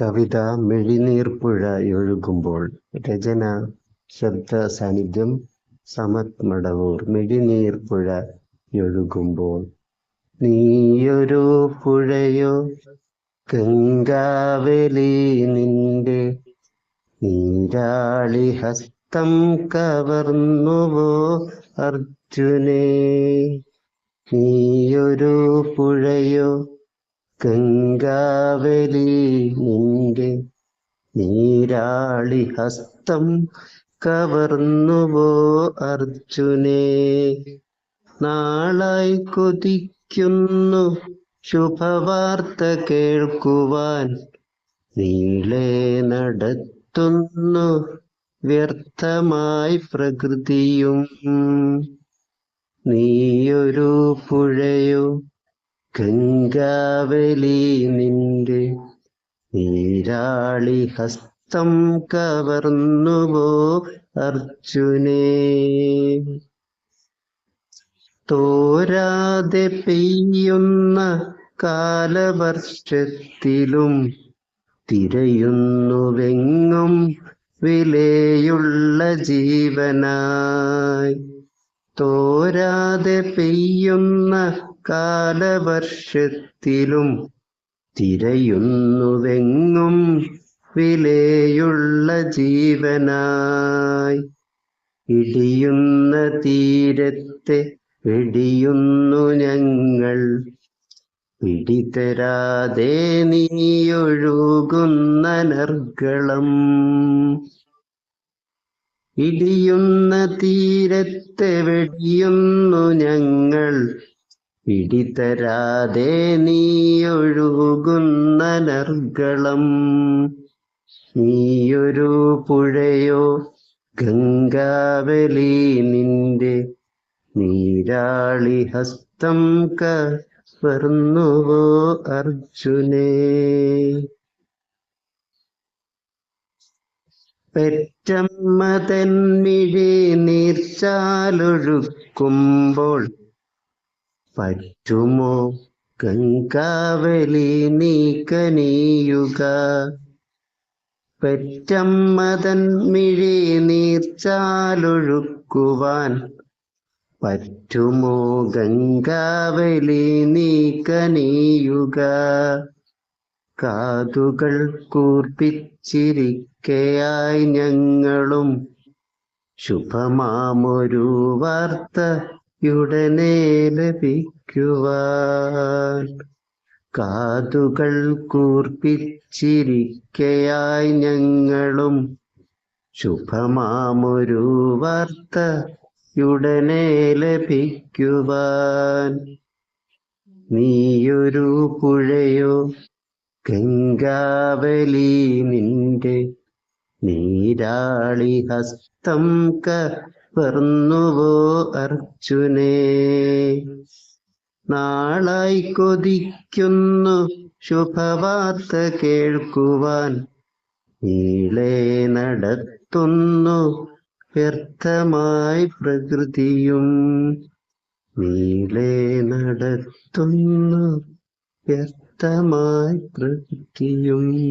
കവിത മിഴിനീർപ്പുഴയൊഴുകുമ്പോൾ രചന ശബ്ദ സാന്നിധ്യം സമത് മടവൂർ മിഴിനീർപ്പുഴയൊഴുകുമ്പോൾ നീയൊരു പുഴയോ ഗംഗാവലി നിന്റെ നീരാളി ഹസ്തം കവർന്നുവോ അർജുനേ? നീയൊരു പുഴയോ ഗംഗാവലി നിന്റെ നീരാളി ഹസ്തം കവർന്നുവോ അർജുനെ. നാളായി കൊതിക്കുന്നു ശുഭവാർത്ത കേൾക്കുവാൻ. നീളെ നടത്തുന്നു വ്യർത്ഥമായി പ്രകൃതിയും. നീയൊരു പുഴയോ ഗംഗാവലി നിന്റെ നീരാളി ഹസ്തം കവർന്നുവോ അർജുനേ? തോരാതെ പെയ്യുന്ന കാലവർഷത്തിലും തിരയുന്നുവെങ്ങും വിലയുള്ള ജീവനായി. തോരാതെ പെയ്യുന്ന കാലവർഷത്തിലും തിരയുന്നുവെങ്ങും വിലയുള്ള ജീവനായി. ഇടിയുന്ന തീരത്തെ വെടിയുന്നു ഞങ്ങൾ. പിടിതരാതെ നീയൊഴുകുന്ന നർഗളം ഇടിയുന്ന തീരത്തെ വെടിയുന്നു ഞങ്ങൾ. പിടിതരാതെ നീയൊഴുകുന്ന നർഗളം നീയൊരു പുഴയോ ഗംഗാവലി നിന്റെ നീരാളി ഹസ്തം കവർന്നുവോ അർജുനേ. പെറ്റമ്മ തന്മിഴി നീർച്ചാലൊഴുക്കുമ്പോൾ പറ്റുമോ? കങ്കാവലി നീ കനിയുക മിഴി നീർച്ചാലൊഴുക്കുവാൻ. പറ്റുമോ? ഗംഗാവലി നീ കനിയുക കാതുകൾ കൂർപ്പിച്ചിരിക്കയായി ഞങ്ങളും. ശുഭമാമൊരു വാർത്തയുടനെ ലഭിക്കുവാൻ കാതുകൾ കൂർപ്പിച്ചിരിക്കയായി ഞങ്ങളും. ശുഭമാമൊരു വാർത്ത യുടനെ ലഭിക്കുവാൻ നീയൊരു പുഴയോ ഗംഗാവലി നിന്റെ നീരാളി ഹസ്തം കവർന്നുവോ അർജുനേ? നാളായി കൊതിക്കുന്നു ശുഭവാർത്ത കേൾക്കുവാൻ. നീളെ നടത്തുന്നു വ്യർത്ഥമായി പ്രകൃതിയും. നീളെ നടത്തുന്നു വ്യർത്ഥമായി പ്രകൃതിയും.